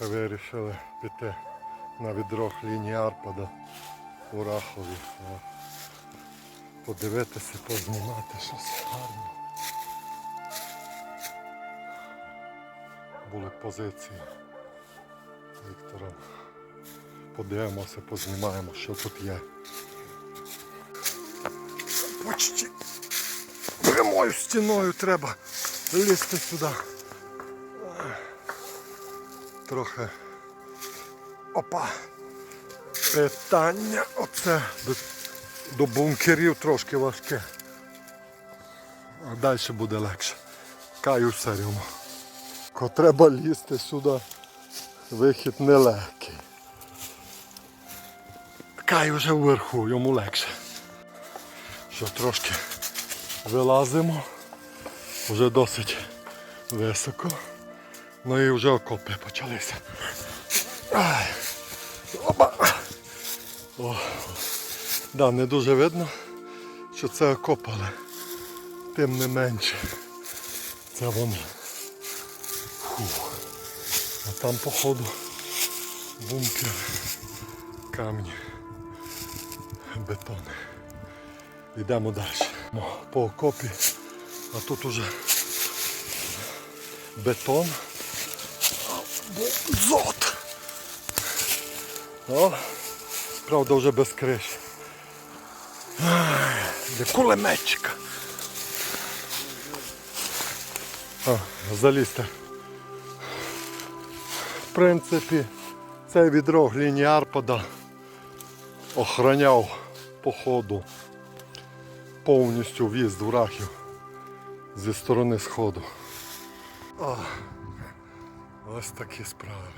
Вирішили піти на відрох лінії Арпада у Рахові. Подивитися, познімати щось гарне. Були позиції Віктором. Подивимося, познімаємо, що тут є. Почти прямою стіною треба лізти сюди. Трохи опа. Питання оце до, до бункерів трошки важке. А далі буде легше. Каю все рівно. Ко треба лізти сюди. Вихід нелегкий. Кай вже вверху, йому легше. Що трошки вилазимо. Вже досить високо. Ну і вже окопи почалися. Опа. О. Да, не дуже видно, що це окоп, але тим не менше. Це воно. А там походу бункер, камні, бетон. Йдемо далі. По окопі, а тут уже бетон. Або зот. О, правда вже без. Ай, Де кулеметчика. А, залізьте. В принципі, цей відрог лінії Арпада охороняв по ходу повністю в'їзд в рахів зі сторони сходу. Ось такі справи.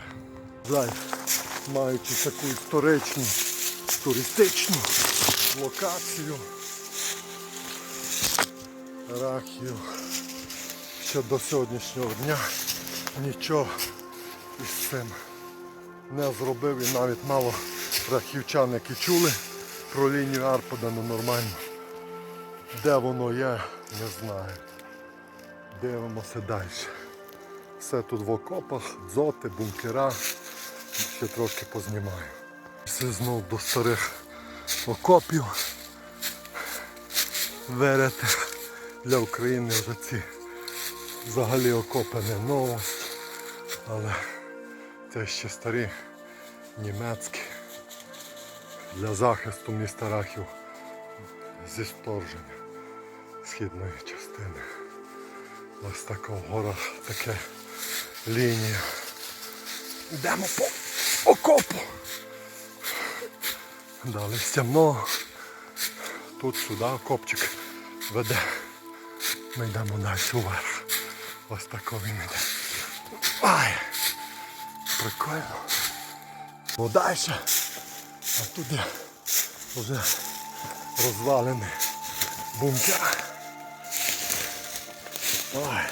Зараз, маючи таку історичну, туристичну локацію рахів, ще до сьогоднішнього дня нічого із цим не зробив і навіть мало рахівчан, які чули про лінію Арпада, ну нормально. Де воно є, не знаю. Дивимося далі. Все тут в окопах, дзоти, бункера. Ще трошки познімаю. Все знов до старих окопів. Верете. Для України вже ці взагалі окопи не новость. Але це ще старі німецькі для захисту міста Рахів зі сторження східної частини. Ось така в горах таке лінія. Йдемо по окопу. Далі стямно. Тут сюди окопчик веде. Ми йдемо далі вверх. Ось тако він йде. Ай! Прикольно. Ну далі. А тут є вже розвалений бункер. Ой,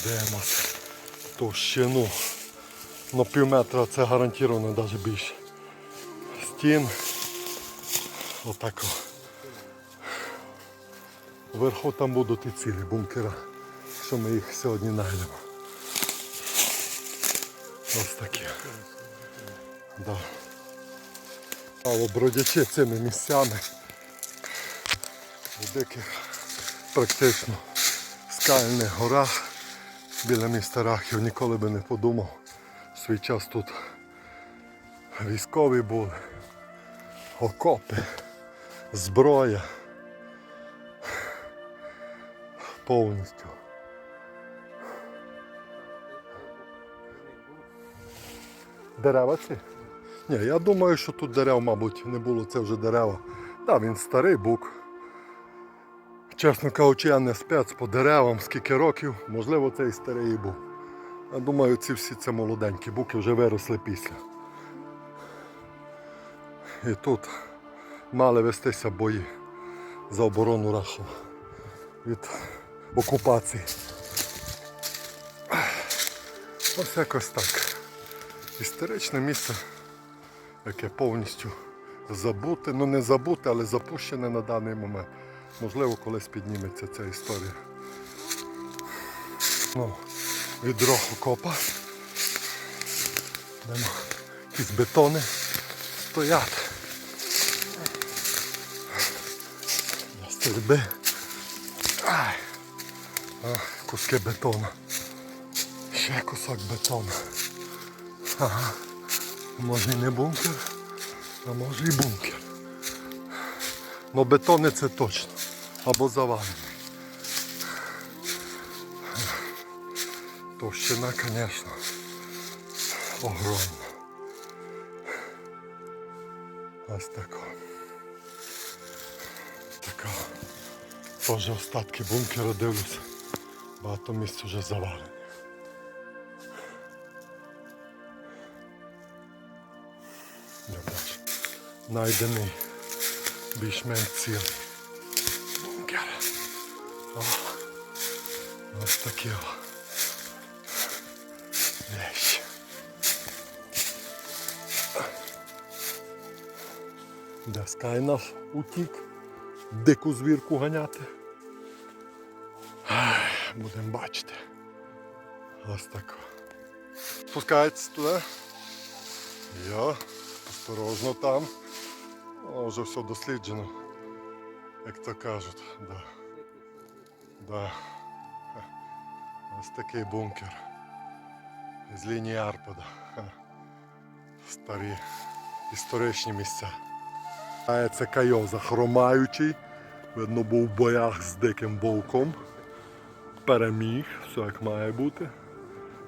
йдемо товщину. На пів метра це гарантовано навіть більше. Стін. Отако. Вверху там будуть і цілі бункера, що ми їх сьогодні знайдемо. Ось такі. Да. Але бродячи цими місцями в диких практично скальних горах біля міста Рахів ніколи би не подумав. Свій час тут військові були, окопи, зброя. Повністю. Дерева ці? Ні, я думаю, що тут дерев, мабуть, не було, це вже дерева. Так, він старий бук. Чесно кажучи, я не спец по деревам, скільки років, можливо, це і старий був. Я думаю, ці всі це молоденькі буки вже виросли після. І тут мали вестися бої за оборону Рахова від окупації. Ось якось так. Історичне місце, яке повністю забуте, ну не забуте, але запущене на даний момент. Можливо, колись підніметься ця історія. Ну, відро окопа. Йдемо. Якісь бетони стоять. Стрільби. Ай. А, куски бетону. Ще кусок бетону. Ага. Може і не бункер, а може і бункер. Ну бетони це точно. Або завалений. Товщина, звісно, огромна. Ось така. Така. Теж остатки бункера дивлюся. Багато місць вже завалені. Я бачу. Найдений більш-менш цілий ось такі о. Вещи. Де скай наш утік, дику звірку ганяти. Будемо бачити. Ось так. Спускається туди. Я осторожно там. Воно вже все досліджено. Як то кажуть. Да. Да. Ось такий бункер. З лінії Арпада. Старі історичні місця. А це кайоза хромаючий. Видно, був в боях з диким вовком. Переміг, все як має бути.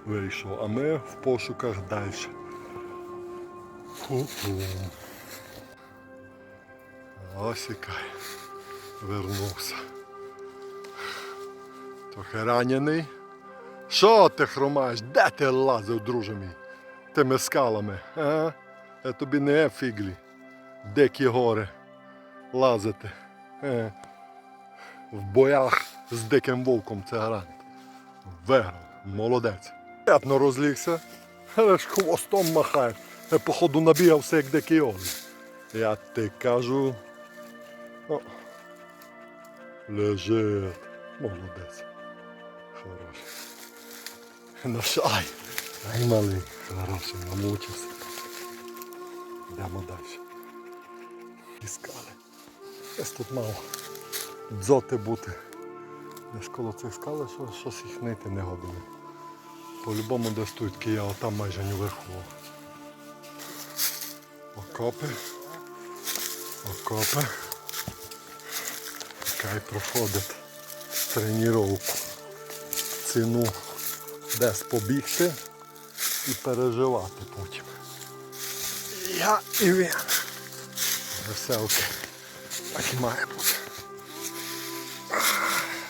Вийшов. А ми в пошуках далі. Ось і кай. Вернувся. Трохи. Що ти хромаєш? Де ти лазив, друже мій? Тими скалами, а? Я тобі не фіглі. Дикі гори. Лазити. Е. В боях з диким вовком це гарант. Виграв. Молодець. П'ятно розлігся. Але хвостом махає. Я походу набігався як дикий олень. Я ти кажу. О. Лежить. Молодець. Хороший. Ну що, ай, ай малий, хороший, намучився. Йдемо далі. Іскали. Десь тут мав дзоти бути. Десь коло цих скал, що щось їх знайти не годили. По-любому десь тут Кия, а там майже не вверху. Окопи. Окопи. Хай проходить тренування. Ціну десь побігти і переживати потім. Я і він. Все окей. Так і має бути.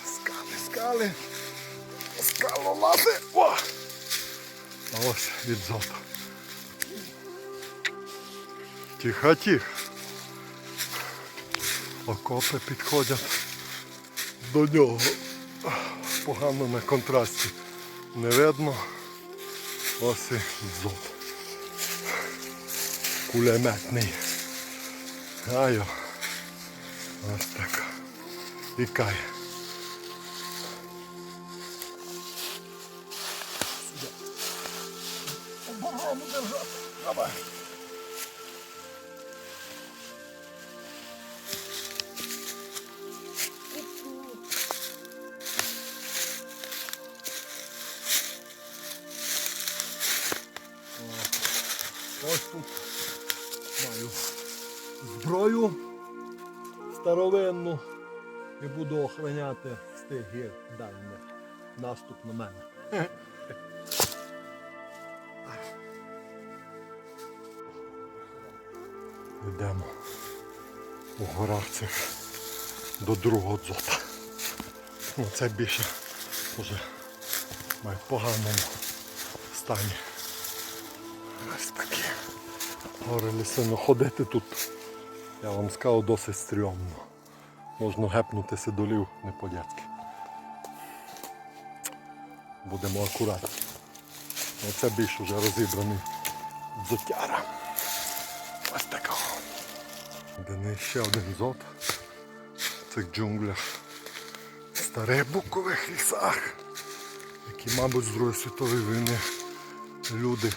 Скали, скали. Скалолази. О! А ось від зота. Тихо, тихо. Окопи підходять до нього. Погано на контрасті. Не видно. Ось і зод. Кулеметний. Айо. Ось так. І кай. Ось тут маю зброю старовинну і буду охороняти з дальних. Наступ на мене. Йдемо у горах цих до другого дзота. Ну, це більше вже в поганому стані. Ось такі. Гори лісино ходити тут, я вам сказав, досить стрьомно. Можна гепнутися долів не по-дядськи. Будемо акуратні. Оце більш вже розібраний дзотяра. Ось такого. Де не ще один зот в цих джунглях. В старих букових лісах, які, мабуть, з Другої світової війни люди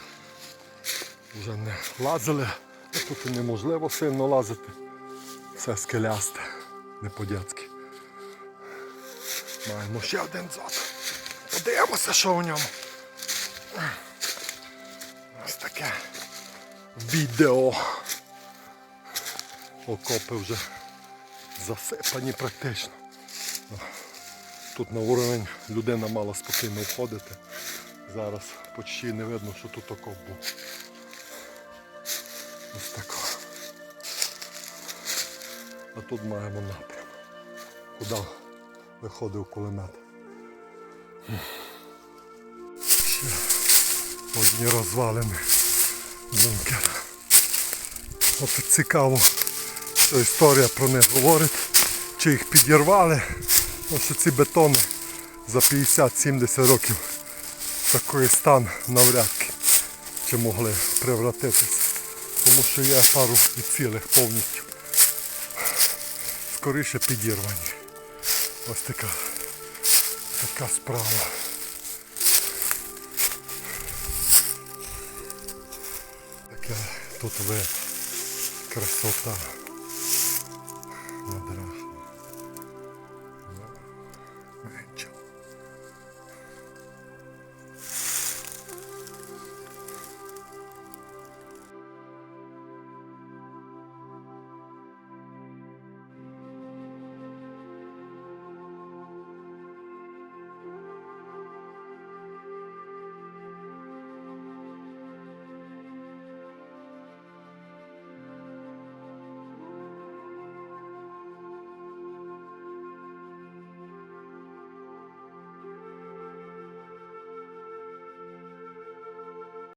вже не лазили. Тут неможливо сильно лазити. Все скелясте, не по-дядськи. Маємо ще один зод. Подивимося, що в ньому. Ось таке відео. Окопи вже засипані практично. Тут на уровень людина мала спокійно входити. Зараз почти не видно, що тут окоп був. Ось тако. А тут маємо напрям. Куди виходив кулемет. Ще одні розвалини бункера. От цікаво, що історія про них говорить, чи їх підірвали. Ось ці бетони за 50-70 років такий стан навряд чи могли превратитися. Тому що я пару і цілих повністю. Скоріше підірвані. Ось така, така справа. Таке тут ви красота.